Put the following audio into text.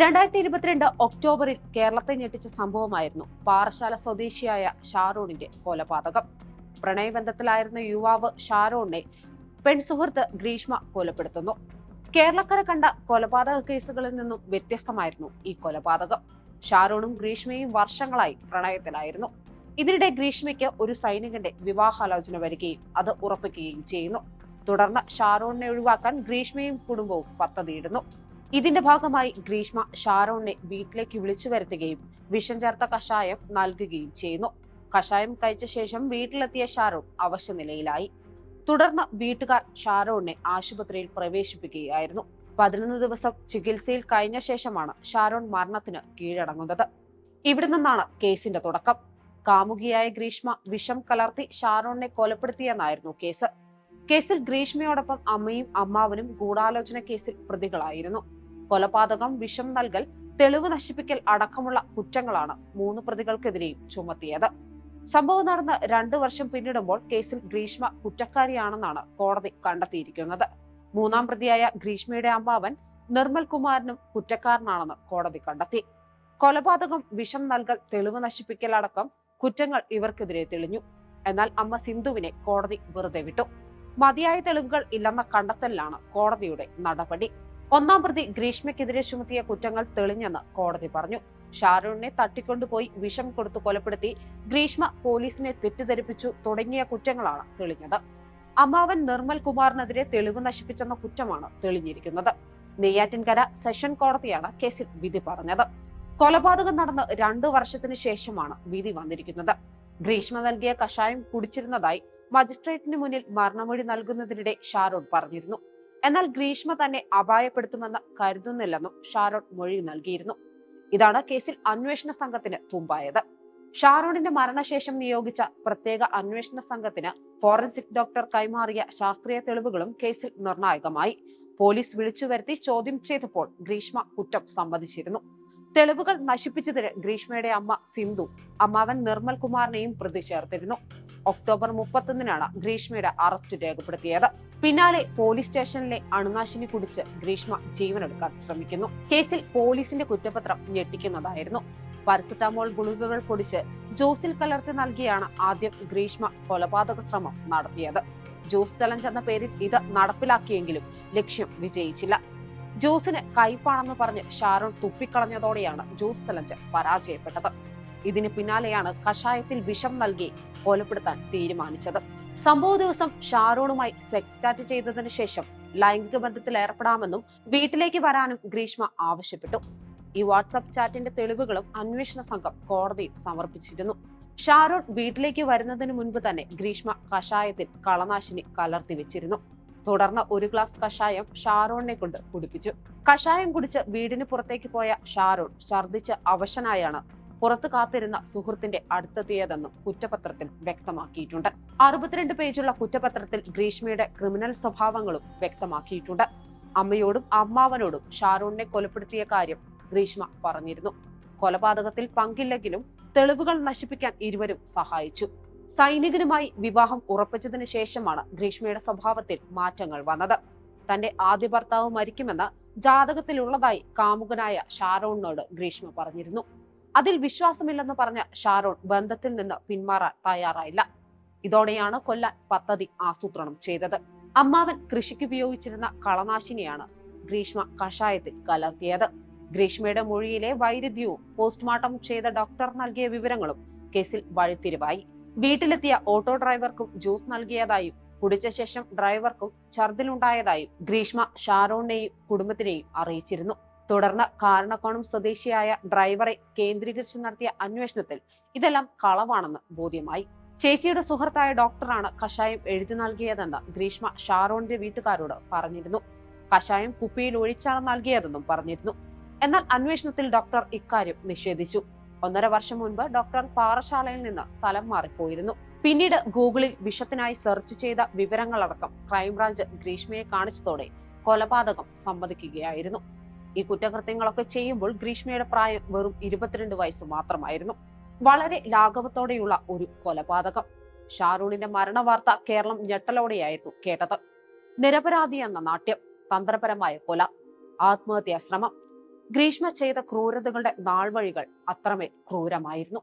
രണ്ടായിരത്തി ഇരുപത്തിരണ്ട് ഒക്ടോബറിൽ കേരളത്തെ ഞെട്ടിച്ച സംഭവമായിരുന്നു പാറശാല സ്വദേശിയായ ഷാറൂണിന്റെ കൊലപാതകം. പ്രണയബന്ധത്തിലായിരുന്ന യുവാവ് ഷാരോണിനെ പെൺസുഹൃത്ത് ഗ്രീഷ്മ കൊലപ്പെടുത്തുന്നു. കേരളക്കര കണ്ട കൊലപാതക കേസുകളിൽ നിന്നും വ്യത്യസ്തമായിരുന്നു ഈ കൊലപാതകം. ഷാരോണും ഗ്രീഷ്മയും വർഷങ്ങളായി പ്രണയത്തിലായിരുന്നു. ഇതിനിടെ ഗ്രീഷ്മയ്ക്ക് ഒരു സൈനികന്റെ വിവാഹാലോചന വരികയും അത് ഉറപ്പിക്കുകയും ചെയ്യുന്നു. തുടർന്ന് ഷാരോണിനെ ഒഴിവാക്കാൻ ഗ്രീഷ്മയും കുടുംബവും പദ്ധതിയിടുന്നു. ഇതിന്റെ ഭാഗമായി ഗ്രീഷ്മ ഷാരോണിനെ വീട്ടിലേക്ക് വിളിച്ചു വരുത്തുകയും വിഷം ചേർത്ത കഷായം നൽകുകയും ചെയ്യുന്നു. കഷായം കഴിച്ച ശേഷം വീട്ടിലെത്തിയ ഷാരോൺ അവശനിലയിലായി തുടർന്ന് വീട്ടുകാർ ഷാരോണിനെ ആശുപത്രിയിൽ പ്രവേശിപ്പിക്കുകയായിരുന്നു. പതിനൊന്ന് ദിവസം ചികിത്സയിൽ കഴിഞ്ഞ ശേഷമാണ് ഷാരോൺ മരണത്തിന് കീഴടങ്ങുന്നത്. ഇവിടെ നിന്നാണ് കേസിന്റെ തുടക്കം. കാമുകിയായ ഗ്രീഷ്മ വിഷം കലർത്തി ഷാരോണിനെ കൊലപ്പെടുത്തിയെന്നായിരുന്നു കേസ്. കേസിൽ ഗ്രീഷ്മയോടൊപ്പം അമ്മയും അമ്മാവനും ഗൂഢാലോചന കേസിൽ പ്രതികളായിരുന്നു. കൊലപാതകം വിഷം നൽകൽ തെളിവ് നശിപ്പിക്കൽ അടക്കമുള്ള കുറ്റങ്ങളാണ് മൂന്ന് പ്രതികൾക്കെതിരെയും ചുമത്തിയത്. സംഭവം നടന്ന് രണ്ടു വർഷം പിന്നിടുമ്പോൾ കേസിൽ ഗ്രീഷ്മ കുറ്റക്കാരിയാണെന്നാണ് കോടതി കണ്ടെത്തിയിരിക്കുന്നത്. മൂന്നാം പ്രതിയായ ഗ്രീഷ്മയുടെ അമ്മാവൻ നിർമ്മൽ കുമാരനും കുറ്റക്കാരനാണെന്ന് കോടതി കണ്ടെത്തി. കൊലപാതകം വിഷം നൽകൽ തെളിവ് നശിപ്പിക്കൽ അടക്കം കുറ്റങ്ങൾ ഇവർക്കെതിരെ തെളിഞ്ഞു. എന്നാൽ അമ്മ സിന്ധുവിനെ കോടതി വെറുതെ വിട്ടു. മതിയായ തെളിവുകൾ ഇല്ലെന്ന കണ്ടെത്തലിലാണ് കോടതിയുടെ നടപടി. ഒന്നാം പ്രതി ഗ്രീഷ്മയ്ക്കെതിരെ ചുമത്തിയ കുറ്റങ്ങൾ തെളിഞ്ഞെന്ന് കോടതി പറഞ്ഞു. ഷാരൂണിനെ തട്ടിക്കൊണ്ടുപോയി വിഷം കൊടുത്തു കൊലപ്പെടുത്തി ഗ്രീഷ്മ പോലീസിനെ തെറ്റിദ്ധരിപ്പിച്ചു തുടങ്ങിയ കുറ്റങ്ങളാണ് തെളിഞ്ഞത്. അമ്മാവൻ നിർമ്മൽ കുമാറിനെതിരെ തെളിവ് നശിപ്പിച്ചെന്ന കുറ്റമാണ് തെളിഞ്ഞിരിക്കുന്നത്. നെയ്യാറ്റിൻകര സെഷൻ കോടതിയാണ് കേസിൽ വിധി പറഞ്ഞത്. കൊലപാതകം നടന്ന് രണ്ടു വർഷത്തിനു ശേഷമാണ് വിധി വന്നിരിക്കുന്നത്. ഗ്രീഷ്മ നൽകിയ കഷായം കുടിച്ചിരുന്നതായി മജിസ്ട്രേറ്റിന് മുന്നിൽ മരണമൊഴി നൽകുന്നതിനിടെ ഷാരൂൺ പറഞ്ഞിരുന്നു. എന്നാൽ ഗ്രീഷ്മ തന്നെ അപായപ്പെടുത്തുമെന്ന് കരുതുന്നില്ലെന്നും ഷാരോൺ മൊഴി നൽകിയിരുന്നു. ഇതാണ് കേസിൽ അന്വേഷണ സംഘത്തിന് തുമ്പായത്. ഷാറോണിന്റെ മരണശേഷം നിയോഗിച്ച പ്രത്യേക അന്വേഷണ സംഘത്തിന് ഫോറൻസിക് ഡോക്ടർ കൈമാറിയ ശാസ്ത്രീയ തെളിവുകളും കേസിൽ നിർണായകമായി. പോലീസ് വിളിച്ചു വരുത്തി ചോദ്യം ചെയ്തപ്പോൾ ഗ്രീഷ്മ കുറ്റം സമ്മതിച്ചിരുന്നു. തെളിവുകൾ നശിപ്പിച്ചതിന് ഗ്രീഷ്മയുടെ അമ്മ സിന്ധു അമ്മാവൻ നിർമ്മൽ കുമാറിനെയും പ്രതി ചേർത്തിരുന്നു. ഒക്ടോബർ മുപ്പത്തൊന്നിനാണ് ഗ്രീഷ്മയുടെ അറസ്റ്റ് രേഖപ്പെടുത്തിയത്. പിന്നാലെ പോലീസ് സ്റ്റേഷനിലെ അണുനാശിനി കുടിച്ച് ഗ്രീഷ്മ ജീവനെടുക്കാൻ ശ്രമിക്കുന്നു. കേസിൽ പോലീസിന്റെ കുറ്റപത്രം ഞെട്ടിക്കുന്നതായിരുന്നു. പാരസെറ്റാമോൾ ഗുളികകൾ പൊടിച്ച് ജ്യൂസിൽ കലർത്തി നൽകിയാണ് ആദ്യം ഗ്രീഷ്മ കൊലപാതക ശ്രമം നടത്തിയത്. ജ്യൂസ് ചലഞ്ച് എന്ന പേരിൽ ഇത് നടപ്പിലാക്കിയെങ്കിലും ലക്ഷ്യം വിജയിച്ചില്ല. ജ്യൂസിന് കയ്പാണെന്ന് പറഞ്ഞ് ഷാരോൺ തുപ്പിക്കളഞ്ഞതോടെയാണ് ജ്യൂസ് ചലഞ്ച് പരാജയപ്പെട്ടത്. ഇതിന് പിന്നാലെയാണ് കഷായത്തിൽ വിഷം നൽകി കൊലപ്പെടുത്താൻ തീരുമാനിച്ചത്. സംഭവ ദിവസം ഷാരോണുമായി സെക്സ് ചാറ്റ് ചെയ്തതിനു ശേഷം ലൈംഗിക ബന്ധത്തിൽ ഏർപ്പെടാമെന്നും വീട്ടിലേക്ക് വരാനും ഗ്രീഷ്മ ആവശ്യപ്പെട്ടു. ഈ വാട്സപ്പ് ചാറ്റിന്റെ തെളിവുകളും അന്വേഷണ സംഘം കോടതിയിൽ സമർപ്പിച്ചിരുന്നു. ഷാരോൺ വീട്ടിലേക്ക് വരുന്നതിന് മുൻപ് തന്നെ ഗ്രീഷ്മ കഷായത്തിൽ കളനാശിനി കലർത്തി വെച്ചിരുന്നു. തുടർന്ന് ഒരു ഗ്ലാസ് കഷായം ഷാരോണിനെ കൊണ്ട് കുടിപ്പിച്ചു. കഷായം കുടിച്ച് വീടിന് പുറത്തേക്ക് പോയ ഷാരോൺ ഛർദ്ദിച്ച് അവശനായാണ് പുറത്തു കാത്തിരുന്ന സുഹൃത്തിന്റെ അടുത്തെത്തിയതെന്നും കുറ്റപത്രത്തിൽ വ്യക്തമാക്കിയിട്ടുണ്ട്. അറുപത്തിരണ്ട് പേജുള്ള കുറ്റപത്രത്തിൽ ഗ്രീഷ്മയുടെ ക്രിമിനൽ സ്വഭാവങ്ങളും വ്യക്തമാക്കിയിട്ടുണ്ട്. അമ്മയോടും അമ്മാവനോടും ഷാരൂണിനെ കൊലപ്പെടുത്തിയ കാര്യം ഗ്രീഷ്മ പറഞ്ഞിരുന്നു. കൊലപാതകത്തിൽ പങ്കില്ലെങ്കിലും തെളിവുകൾ നശിപ്പിക്കാൻ ഇരുവരും സഹായിച്ചു. സൈനികനുമായി വിവാഹം ഉറപ്പിച്ചതിന് ശേഷമാണ് ഗ്രീഷ്മയുടെ സ്വഭാവത്തിൽ മാറ്റങ്ങൾ വന്നത്. തന്റെ ആദ്യ ഭർത്താവ് മരിക്കുമെന്ന് ജാതകത്തിലുള്ളതായി കാമുകനായ ഷാരോണിനോട് ഗ്രീഷ്മ പറഞ്ഞിരുന്നു. അതിൽ വിശ്വാസമില്ലെന്ന് പറഞ്ഞ ഷാരോൺ ബന്ധത്തിൽ നിന്ന് പിന്മാറാൻ തയ്യാറായില്ല. ഇതോടെയാണ് കൊല്ലാൻ പദ്ധതി ആസൂത്രണം ചെയ്തത്. അമ്മാവൻ കൃഷിക്ക് ഉപയോഗിച്ചിരുന്ന കളനാശിനിയാണ് ഗ്രീഷ്മ കഷായത്തിൽ കലർത്തിയത്. ഗ്രീഷ്മയുടെ മൊഴിയിലെ വൈരുദ്ധ്യവും പോസ്റ്റ്മോർട്ടം ചെയ്ത ഡോക്ടർ നൽകിയ വിവരങ്ങളും കേസിൽ വഴിത്തിരിവായി. വീട്ടിലെത്തിയ ഓട്ടോ ഡ്രൈവർക്കും ജ്യൂസ് നൽകിയതായും കുടിച്ച ശേഷം ഡ്രൈവർക്കും ഛർദിലുണ്ടായതായും ഗ്രീഷ്മ ഷാരോണിനെയും കുടുംബത്തിനെയും അറിയിച്ചിരുന്നു. തുടർന്ന് കാരണക്കോണം സ്വദേശിയായ ഡ്രൈവറെ കേന്ദ്രീകരിച്ച് നടത്തിയ അന്വേഷണത്തിൽ ഇതെല്ലാം കളവാണെന്ന് ബോധ്യമായി. ചേച്ചിയുടെ സുഹൃത്തായ ഡോക്ടറാണ് കഷായം എഴുതി നൽകിയതെന്ന് ഗ്രീഷ്മ ഷാറോണിന്റെ വീട്ടുകാരോട് പറഞ്ഞിരുന്നു. കഷായം കുപ്പിയിൽ ഒഴിച്ചാണ് നൽകിയതെന്നും പറഞ്ഞിരുന്നു. എന്നാൽ അന്വേഷണത്തിൽ ഡോക്ടർ ഇക്കാര്യം നിഷേധിച്ചു. ഒന്നര വർഷം മുൻപ് ഡോക്ടർ പാറശാലയിൽ നിന്ന് സ്ഥലം മാറിപ്പോയിരുന്നു. പിന്നീട് ഗൂഗിളിൽ വിഷത്തിനായി സെർച്ച് ചെയ്ത വിവരങ്ങളടക്കം ക്രൈംബ്രാഞ്ച് ഗ്രീഷ്മയെ കാണിച്ചതോടെ കൊലപാതകം സമ്മതിക്കുകയായിരുന്നു. ഈ കുറ്റകൃത്യങ്ങളൊക്കെ ചെയ്യുമ്പോൾ ഗ്രീഷ്മയുടെ പ്രായം വെറും ഇരുപത്തിരണ്ട് വയസ്സ് മാത്രമായിരുന്നു. വളരെ ലാഘവത്തോടെയുള്ള ഒരു കൊലപാതകം. ഷാരൂണിന്റെ മരണവാർത്ത കേരളം ഞെട്ടലോടെയായിരുന്നു കേട്ടത്. നിരപരാധി എന്ന നാട്യം തന്ത്രപരമായ കൊല ആത്മഹത്യാ ശ്രമം ഗ്രീഷ്മ ചെയ്ത ക്രൂരതകളുടെ നാൾവഴികൾ അത്രമേൽ ക്രൂരമായിരുന്നു.